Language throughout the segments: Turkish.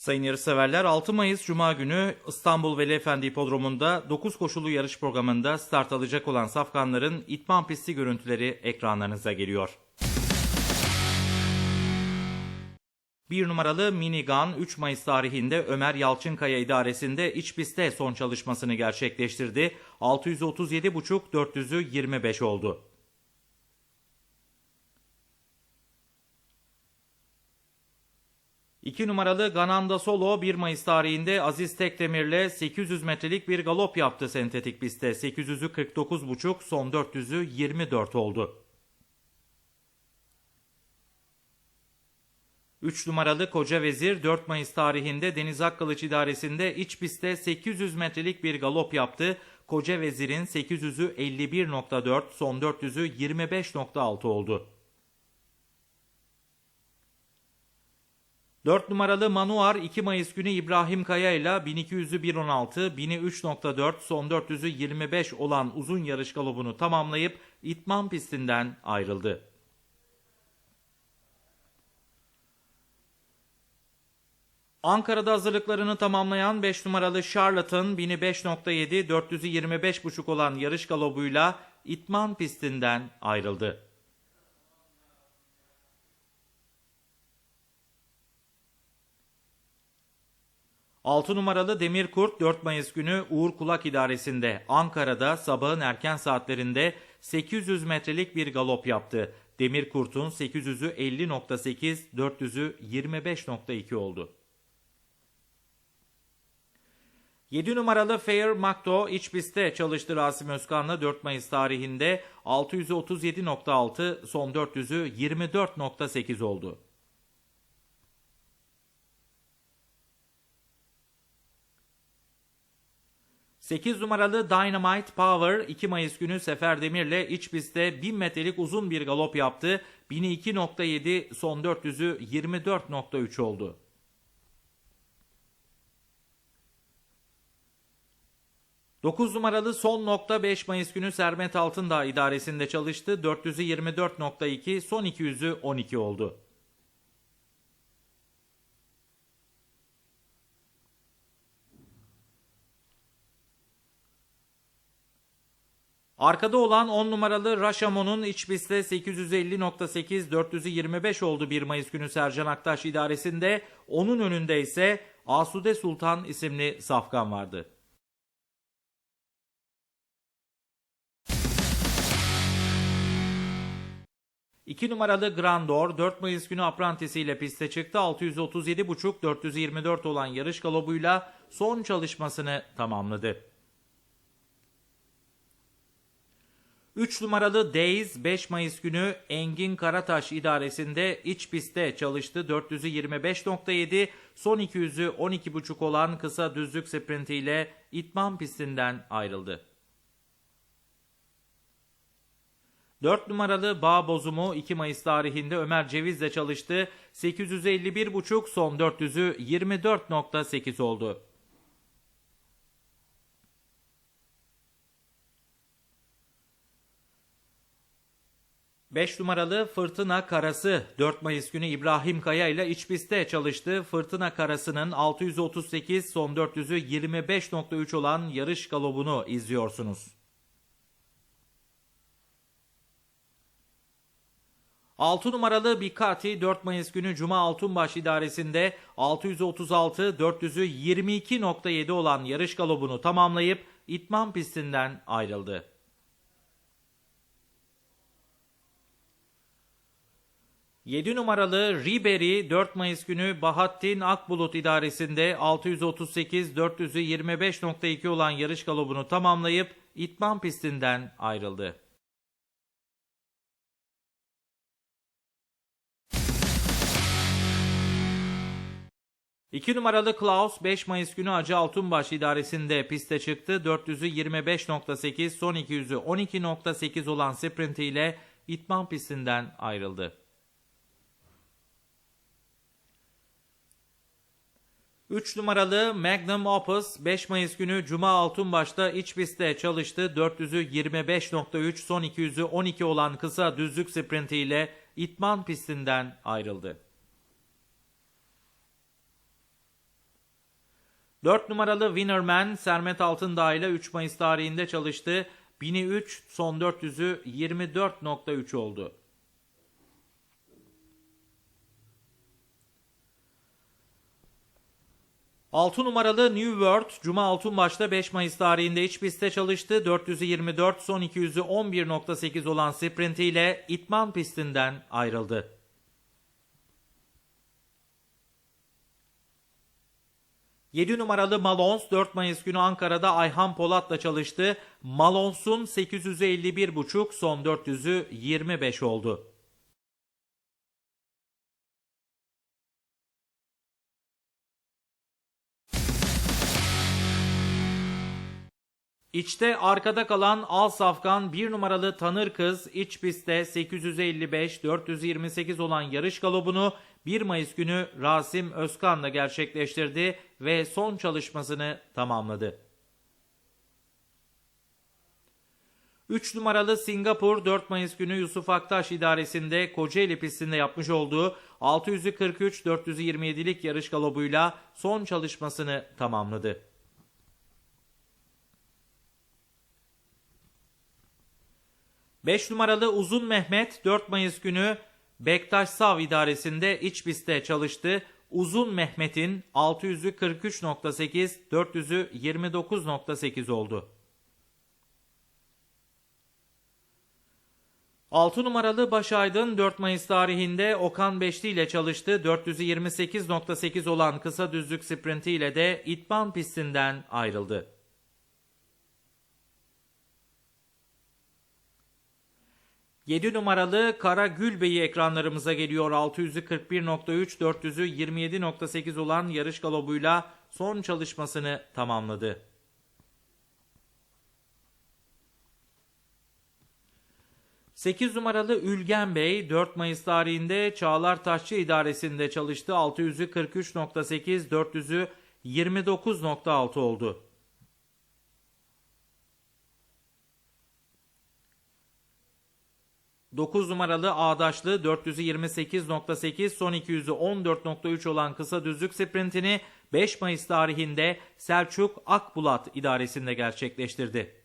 Sayın yarışseverler 6 Mayıs Cuma günü İstanbul Veli Efendi Hipodromu'nda 9 koşulu yarış programında start alacak olan safkanların itman pisti görüntüleri ekranlarınıza geliyor. 1 numaralı Minigun 3 Mayıs tarihinde Ömer Yalçınkaya idaresinde iç pistte son çalışmasını gerçekleştirdi. 637,5 400'ü 25 oldu. İki numaralı Gananda Solo 1 Mayıs tarihinde Aziz Tekdemir'le 800 metrelik bir galop yaptı sentetik pistte. 800'ü 49,5 son 400'ü 24 oldu. 3 numaralı Koca Vezir 4 Mayıs tarihinde Deniz Akkılıç idaresinde iç pistte 800 metrelik bir galop yaptı. Koca Vezir'in 800'ü 51.4 son 400'ü 25.6 oldu. 4 numaralı Manuar 2 Mayıs günü İbrahim Kaya ile 1200'ü 1.16, 1000'i 3.4, son 400'ü 25 olan uzun yarış galobunu tamamlayıp itman pistinden ayrıldı. Ankara'da hazırlıklarını tamamlayan 5 numaralı Charlatan 1000'i 5.7, 400'ü 25.5 olan yarış galobuyla itman pistinden ayrıldı. 6 numaralı Demirkurt 4 Mayıs günü Uğur Kulak İdaresi'nde Ankara'da sabahın erken saatlerinde 800 metrelik bir galop yaptı. Demirkurt'un 800'ü 50.8, 400'ü 25.2 oldu. 7 numaralı Fair Makto iç pistte çalıştı Rasim Özkan'la 4 Mayıs tarihinde 637.6 son 400'ü 24.8 oldu. 8 numaralı Dynamite Power 2 Mayıs günü Sefer Demir'le iç pistte 1000 metrelik uzun bir galop yaptı. 1000'i 2.7 son 400'ü 24.3 oldu. Dokuz numaralı son nokta 5 Mayıs günü Sermet Altındağ idaresinde çalıştı. 400'ü 24.2 son 200'ü 12 oldu. Arkada olan 10 numaralı Raşamon'un iç pistte 850.8 425 oldu 1 Mayıs günü Sercan Aktaş idaresinde. Onun önünde ise Asude Sultan isimli safkan vardı. İki numaralı Grandor 4 Mayıs günü aprantisiyle piste çıktı. 637.5 424 olan yarış galobuyla son çalışmasını tamamladı. 3 numaralı Days 5 Mayıs günü Engin Karataş idaresinde iç pistte çalıştı. 400'ü 25.7, son 200'ü 12.5 olan kısa düzlük sprintiyle itman pistinden ayrıldı. 4 numaralı Bağ Bozumu 2 Mayıs tarihinde Ömer Ceviz'le çalıştı. 851.5 son 400'ü 24.8 oldu. 5 numaralı Fırtına Karası 4 Mayıs günü İbrahim Kaya ile iç pistte çalıştı. Fırtına Karası'nın 638 son 400'ü 25.3 olan yarış galobunu izliyorsunuz. 6 numaralı Bikati 4 Mayıs günü Cuma Altunbaş idaresinde 636 400'ü 22.7 olan yarış galobunu tamamlayıp itman pistinden ayrıldı. 7 numaralı Ribery 4 Mayıs günü Bahattin Akbulut idaresinde 638 400'ü 25.2 olan yarış galobunu tamamlayıp itman pistinden ayrıldı. İki numaralı Klaus 5 Mayıs günü Hacı Altunbaş idaresinde piste çıktı. 400'ü 25.8 son 200'ü 12.8 olan sprintiyle itman pistinden ayrıldı. 3 numaralı Magnum Opus 5 Mayıs günü Cuma Altunbaş'ta iç pistte çalıştı. 400'ü 25.3 son 200'ü 12 olan kısa düzlük sprintiyle itman pistinden ayrıldı. 4 numaralı Winnerman Sermet Altındağ ile 3 Mayıs tarihinde çalıştı. 1003 son 400'ü 24.3 oldu. Altı numaralı New World Cuma Altunbaş'ta 5 Mayıs tarihinde iç pistte çalıştı. 424 son 200'ü 11.8 olan sprintiyle itman pistinden ayrıldı. Yedi numaralı Malons 4 Mayıs günü Ankara'da Ayhan Polat'la çalıştı. Malons'un 851.5 son 400'ü 25 oldu. İçte arkada kalan Al Safkan 1 numaralı Tanır Kız iç pistte 855-428 olan yarış galobunu 1 Mayıs günü Rasim Özkan'la gerçekleştirdi ve son çalışmasını tamamladı. 3 numaralı Singapur 4 Mayıs günü Yusuf Aktaş idaresinde Kocaeli pistinde yapmış olduğu 643-427'lik yarış galobuyla son çalışmasını tamamladı. 5 numaralı Uzun Mehmet 4 Mayıs günü Bektaş Sav idaresinde iç pistte çalıştı. Uzun Mehmet'in 600'ü 43.8, 400'ü 29.8 oldu. 6 numaralı Başaydın 4 Mayıs tarihinde Okan Beşli ile çalıştı. 400'ü 28.8 olan kısa düzlük sprinti ile de İtman pistinden ayrıldı. 7 numaralı Kara Gülbey'i ekranlarımıza geliyor. 600'ü 41.3, 400'ü 27.8 olan yarış galobuyla son çalışmasını tamamladı. Sekiz numaralı Ülgen Bey 4 Mayıs tarihinde Çağlar Taşçı idaresinde çalıştı. 600'ü 43.8, 400'ü 29.6 oldu. 9 numaralı Ağdaşlı 428.8 son 200'ü 14.3 olan kısa düzlük sprintini 5 Mayıs tarihinde Selçuk Akbulat idaresinde gerçekleştirdi.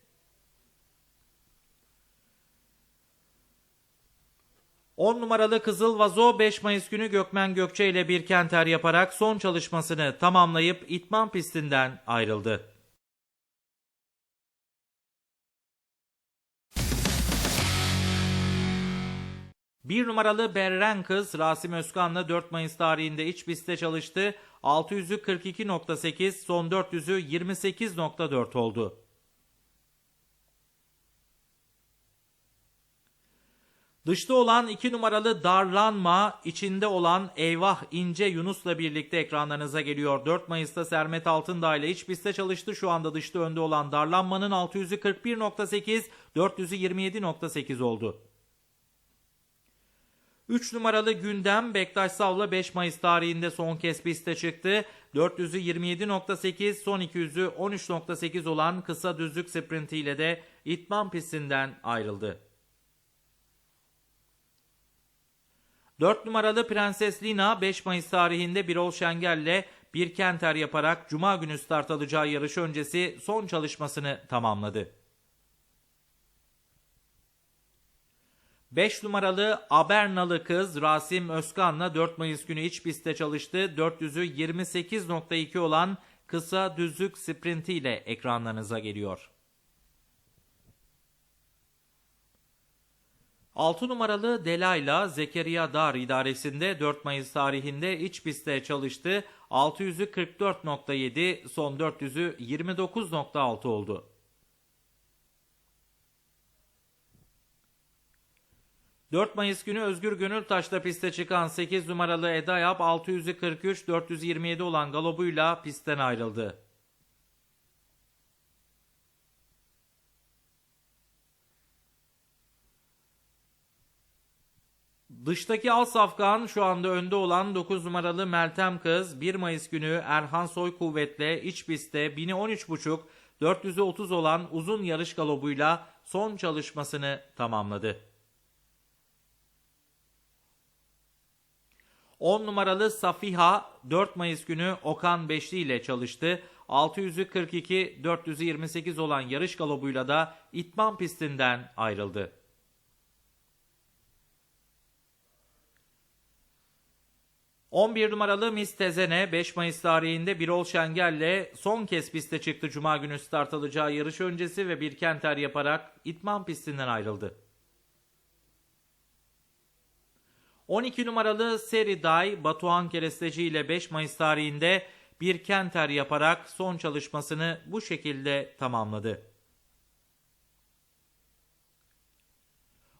On numaralı Kızıl Vazo 5 Mayıs günü Gökmen Gökçe ile bir kenter yaparak son çalışmasını tamamlayıp itman pistinden ayrıldı. 1 numaralı Berren Kız Rasim Özkan'la 4 Mayıs tarihinde iç pistte çalıştı. 600'ü 42.8, son 400'ü 28.4 oldu. Dışta olan 2 numaralı Darlanma, içinde olan Eyvah İnce Yunus'la birlikte ekranlarınıza geliyor. 4 Mayıs'ta Sermet Altındağ ile iç pistte çalıştı. Şu anda dışta önde olan Darlanma'nın 600'ü 41.8, 400'ü 27.8 oldu. 3 numaralı gündem Bektaş Sav'la 5 Mayıs tarihinde son kez piste çıktı. 400'ü 27.8, son 200'ü 13.8 olan kısa düzlük sprintiyle de itman pistinden ayrıldı. 4 numaralı Prenses Lina 5 Mayıs tarihinde Birol Şengel'le bir kenter yaparak Cuma günü start alacağı yarış öncesi son çalışmasını tamamladı. 5 numaralı Abernalı kız Rasim Özkan'la 4 Mayıs günü iç pistte çalıştı. 400'ü 28.2 olan kısa düzlük sprinti ile ekranlarınıza geliyor. 6 numaralı Delayla Zekeriya Dar idaresinde 4 Mayıs tarihinde iç pistte çalıştı. 600'ü 44.7, son 400'ü 29.6 oldu. 4 Mayıs günü Özgür Gönültaş'ta piste çıkan 8 numaralı Eda Yap 643 427 olan galobuyla pistten ayrıldı. Dıştaki Al Safkan şu anda önde olan 9 numaralı Meltem Kız 1 Mayıs günü Erhan Soy Kuvvet'le iç pistte 1000'i 13.5 430 olan uzun yarış galobuyla son çalışmasını tamamladı. 10 numaralı Safiha 4 Mayıs günü Okan Beşli ile çalıştı. 600'ü 42, 400'ü 28 olan yarış galobuyla da itman pistinden ayrıldı. ...11 numaralı Miss Tezene 5 Mayıs tarihinde Birol Şengel'le son kez piste çıktı. Cuma günü start alacağı yarış öncesi ve bir kenter yaparak itman pistinden ayrıldı. 12 numaralı Seri Day Batuhan Keresteci ile 5 Mayıs tarihinde bir kenter yaparak son çalışmasını bu şekilde tamamladı.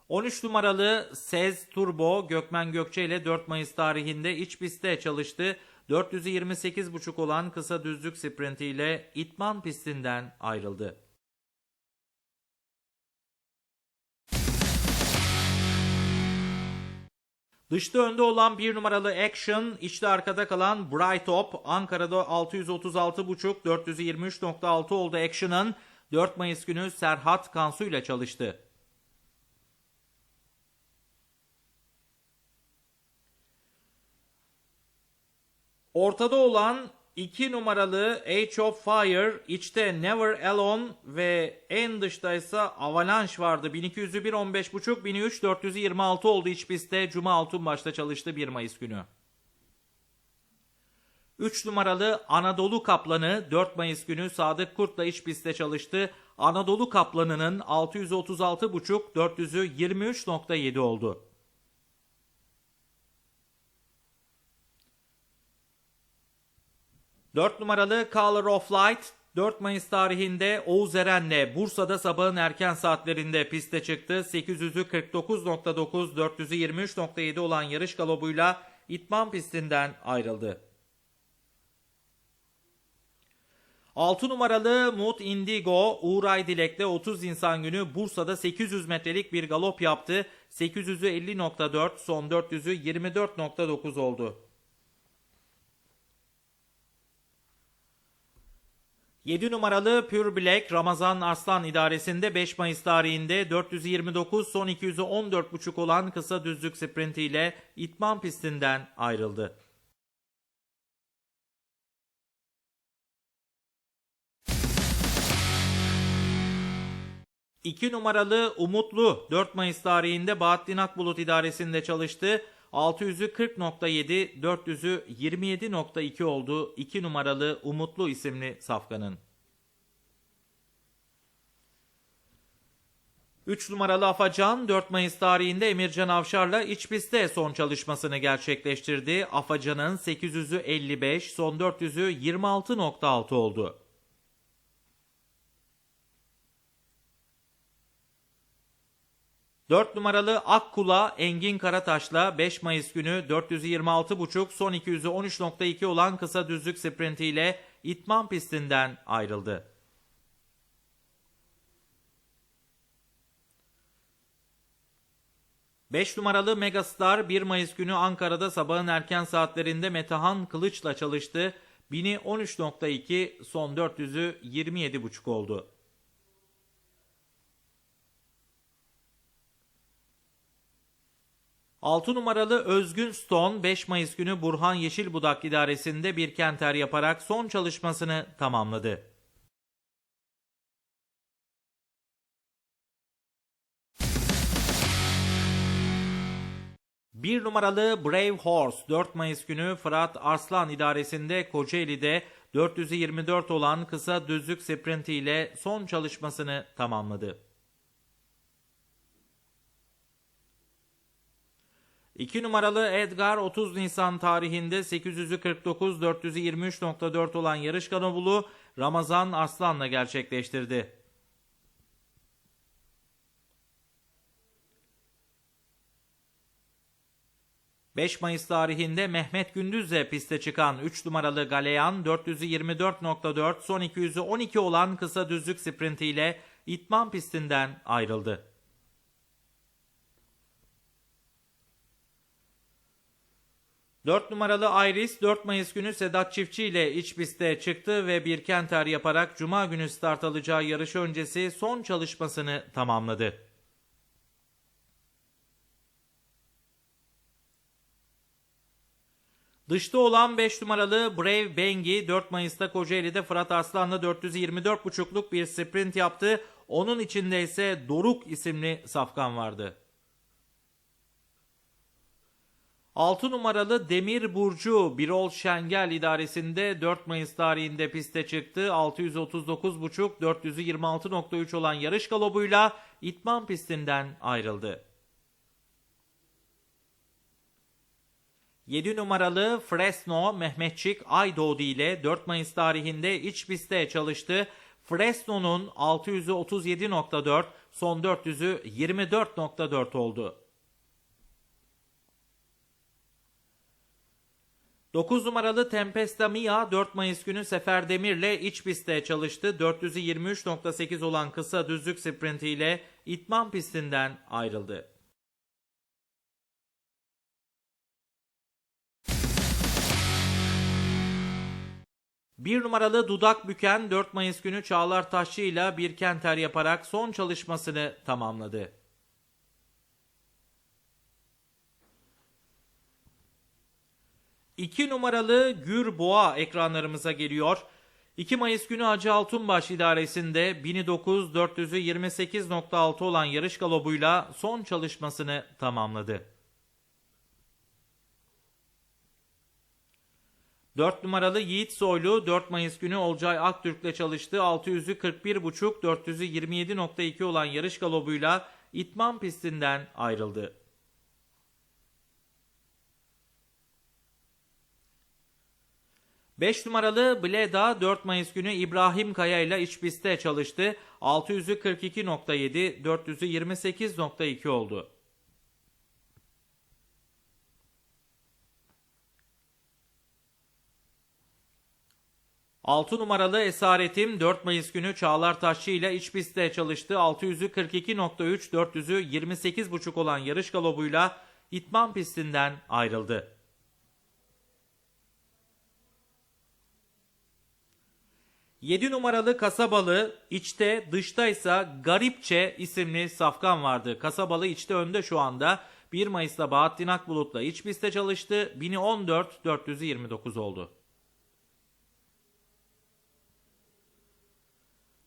13 numaralı Sez Turbo Gökmen Gökçe ile 4 Mayıs tarihinde iç pistte çalıştı. 428,5 olan kısa düzlük sprintiyle itman pistinden ayrıldı. Dışta önde olan bir numaralı Action, içte arkada kalan Bright Top, Ankara'da 636.5, 423.6 oldu Action'ın 4 Mayıs günü Serhat Kansu ile çalıştı. Ortada olan 2 numaralı Age of Fire, içte Never Alone ve en dışta ise Avalanche vardı. 1201 15.5 1003 426 oldu iç pistte. Cuma altın başta çalıştı 1 Mayıs günü. 3 numaralı Anadolu Kaplanı 4 Mayıs günü Sadık Kurt'la iç pistte çalıştı. Anadolu Kaplanı'nın 636.5 400'ü 23.7 oldu. 4 numaralı Color of Light 4 Mayıs tarihinde Oğuz Eren'le Bursa'da sabahın erken saatlerinde piste çıktı. 800'ü 49.9, 400'ü 23.7 olan yarış galobuyla itman pistinden ayrıldı. 6 numaralı Mut Indigo Uğur Aydilek'le 30 insan günü Bursa'da 800 metrelik bir galop yaptı. 800'ü 50.4, son 400'ü 24.9 oldu. 7 numaralı Pure Black Ramazan Arslan idaresinde 5 Mayıs tarihinde 429 son 200'ü 14.5 olan kısa düzlük sprintiyle itman pistinden ayrıldı. İki numaralı Umutlu 4 Mayıs tarihinde Bahattin Akbulut idaresinde çalıştı. 600'ü 40.7, 400'ü 27.2 oldu 2 numaralı Umutlu isimli safkanın. 3 numaralı Afacan 4 Mayıs tarihinde Emircan Avşar'la iç pistte son çalışmasını gerçekleştirdi. Afacan'ın 800'ü 55, son 400'ü 26.6 oldu. Dört numaralı Akkula Engin Karataş'la 5 Mayıs günü 426.5 son 200'ü 13.2 olan kısa düzlük sprintiyle itman pistinden ayrıldı. 5 numaralı Megastar 1 Mayıs günü Ankara'da sabahın erken saatlerinde Metehan Kılıç'la çalıştı. 1000'i 13.2 son 400'ü 27.5 oldu. Altı numaralı Özgün Stone 5 Mayıs günü Burhan Yeşilbudak idaresinde bir kenter yaparak son çalışmasını tamamladı. Bir numaralı Brave Horse 4 Mayıs günü Fırat Arslan idaresinde Kocaeli'de 424 olan kısa düzlük sprinti ile son çalışmasını tamamladı. 2 numaralı Edgar 30 Nisan tarihinde 800'ü 49 423.4 olan yarış kanobulu Ramazan Arslan'la gerçekleştirdi. 5 Mayıs tarihinde Mehmet Gündüz'le piste çıkan 3 numaralı Galeyan 424.4 son 200'ü 12 olan kısa düzlük sprintiyle itman pistinden ayrıldı. Dört numaralı Iris 4 Mayıs günü Sedat Çiftçi ile iç pistte çıktı ve bir kenter yaparak Cuma günü start alacağı yarış öncesi son çalışmasını tamamladı. Dışta olan 5 numaralı Brave Bengi 4 Mayıs'ta Kocaeli'de Fırat Arslan'la 424,5'luk bir sprint yaptı. Onun içinde ise Doruk isimli safkan vardı. 6 numaralı Demir Burcu Birol Şengel idaresinde 4 Mayıs tarihinde piste çıktı. 639,5 426.3 olan yarış galobuyla itman pistinden ayrıldı. 7 numaralı Fresno Mehmetçik Aydoğdu ile 4 Mayıs tarihinde iç pistte çalıştı. Fresno'nun 637.4 son 400'ü 24.4 oldu. 9 numaralı Tempesta Mia 4 Mayıs günü Sefer Demir'le iç pistte çalıştı. 423.8 olan kısa düzlük sprintiyle itman pistinden ayrıldı. Bir numaralı Dudak Büken 4 Mayıs günü Çağlar Taşçı ile bir kenter yaparak son çalışmasını tamamladı. İki numaralı Gür Boğa ekranlarımıza geliyor. 2 Mayıs günü Hacı Altunbaş idaresinde 1009 400'ü 28.6 olan yarış galobuyla son çalışmasını tamamladı. 4 numaralı Yiğit Soylu 4 Mayıs günü Olcay Aktürk'le çalıştı. 600'ü 41.5 400'ü 27.2 olan yarış galobuyla itman pistinden ayrıldı. Beş numaralı Bleda 4 Mayıs günü İbrahim Kaya ile iç pistte çalıştı. 600'ü 42.7, 400'ü 28.2 oldu. Altı numaralı Esaretim 4 Mayıs günü Çağlar Taşçı ile iç pistte çalıştı. 600'ü 42.3, 400'ü 28.5 olan yarış galobuyla itman pistinden ayrıldı. 7 numaralı kasabalı içte dışta ise Garipçe isimli safkan vardı. Kasabalı içte önde şu anda. 1 Mayıs'ta Bahattin Akbulut'la iç pistte çalıştı. 1014 429 oldu.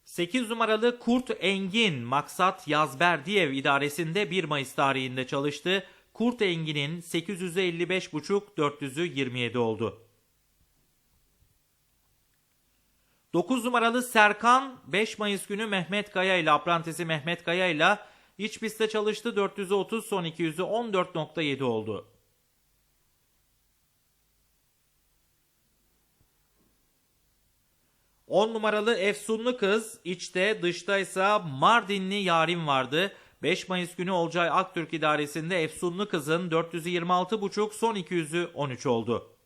8 numaralı Kurt Engin Maksat Yazberdiyev idaresinde 1 Mayıs tarihinde çalıştı. Kurt Engin'in 855,5 400'ü 27 oldu. 9 numaralı Serkan 5 Mayıs günü Mehmet Kaya ile aprantisi Mehmet Kaya ile iç pistte çalıştı. 430 son 200'ü 14.7 oldu. On numaralı Efsunlu kız içte dışta ise Mardinli Yarim vardı. 5 Mayıs günü Olcay Aktürk idaresinde Efsunlu kızın 426,5 son 200'ü 13 oldu.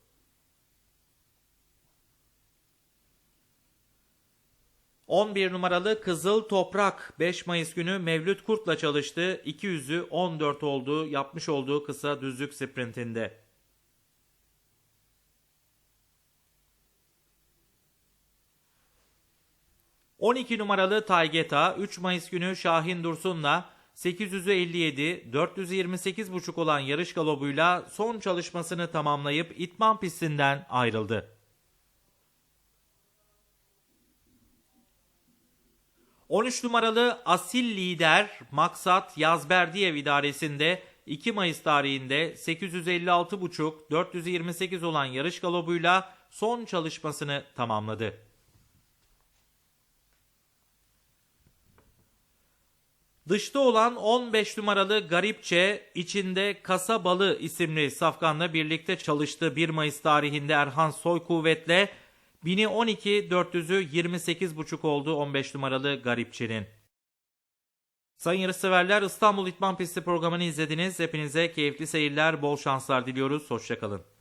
11 numaralı Kızıl Toprak 5 Mayıs günü Mevlüt Kurt'la çalıştı. 200'ü 14 oldu yapmış olduğu kısa düzlük sprintinde. ...12 numaralı Taygeta 3 Mayıs günü Şahin Dursun'la 857 428,5 olan yarış galobuyla son çalışmasını tamamlayıp itman pistinden ayrıldı. 13 numaralı asil lider Maksat Yazberdiyev idaresinde 2 Mayıs tarihinde 856,5 428 olan yarış galobuyla son çalışmasını tamamladı. Dışta olan 15 numaralı Garipçe, içinde Kasabalı isimli safkanla birlikte çalıştı. 1 Mayıs tarihinde Erhan Soykuvvet'le 1012 400'ü 28,5 oldu 15 numaralı Garipçi'nin. Sayın yarışseverler İstanbul İtman Pisti programını izlediniz. Hepinize keyifli seyirler, bol şanslar diliyoruz. Hoşçakalın.